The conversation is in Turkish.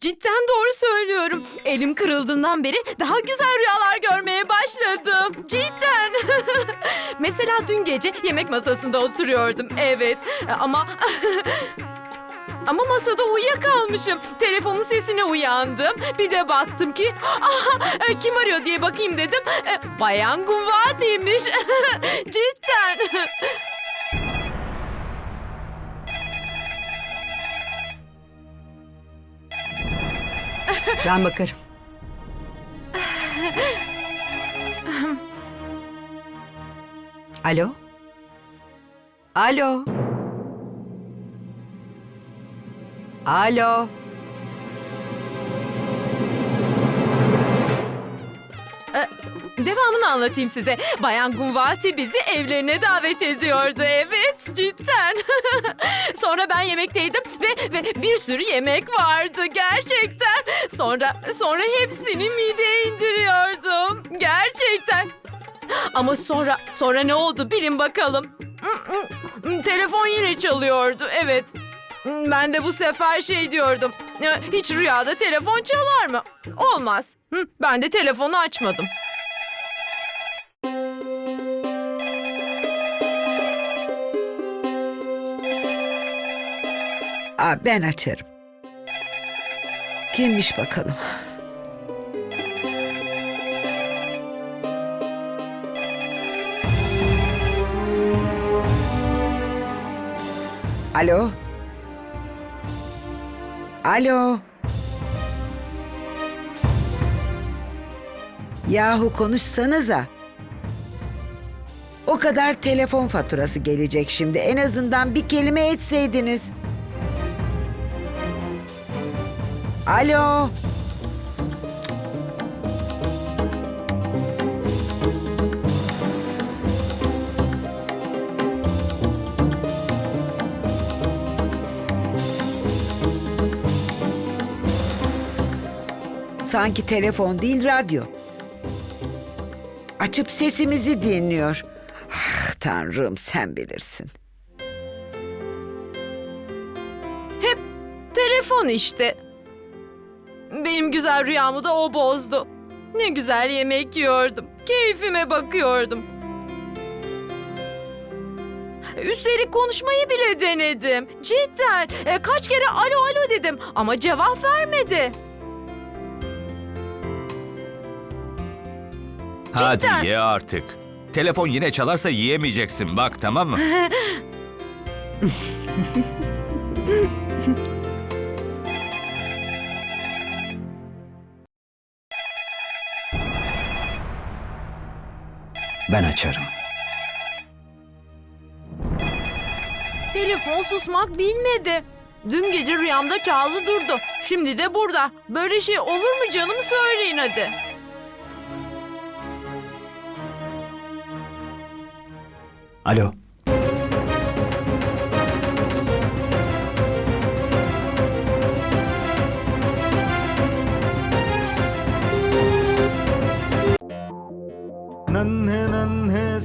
cidden doğru söylüyorum. Elim kırıldığından beri daha güzel rüyalar görmeye başladım. Cidden. Mesela dün gece yemek masasında oturuyordum. Evet ama... Ama masada uyuyakalmışım. Telefonun sesine uyandım. Bir de baktım ki aha, kim arıyor diye bakayım dedim. Bayan Gumvati'ymiş. Cidden. Ben bakarım. Alo? Alo? Alo? Devamını anlatayım size. Bayan Gunvati bizi evlerine davet ediyordu. Evet, cidden. Sonra ben yemekteydim ve, ve bir sürü yemek vardı gerçekten. Sonra sonra hepsini mideye indiriyordum. Gerçekten. Ama sonra sonra ne oldu bilin bakalım. Telefon yine çalıyordu. Evet. Ben de bu sefer şey diyordum. "Ya, Hiç rüyada telefon çalar mı? Olmaz. Ben de telefonu açmadım. Aa, ben açarım. Kimmiş bakalım? Alo? Alo? Yahu konuşsanıza. O kadar telefon faturası gelecek şimdi. En azından bir kelime etseydiniz. Alo. Sanki telefon değil radyo. Açıp sesimizi dinliyor. Ah tanrım sen bilirsin. Hep telefon işte. Benim güzel rüyamı da o bozdu. Ne güzel yemek yiyordum. Keyfime bakıyordum. Üstelik konuşmayı bile denedim. Cidden. E, kaç kere alo alo dedim ama cevap vermedi. Hadi Cidden. ye artık. Telefon yine çalarsa yiyemeyeceksin bak tamam mı? Ben açarım. Telefon susmak bilmedi. Dün gece rüyamda çaldı durdu. Şimdi de burada. Böyle şey olur mu canım söyleyin hadi. Alo.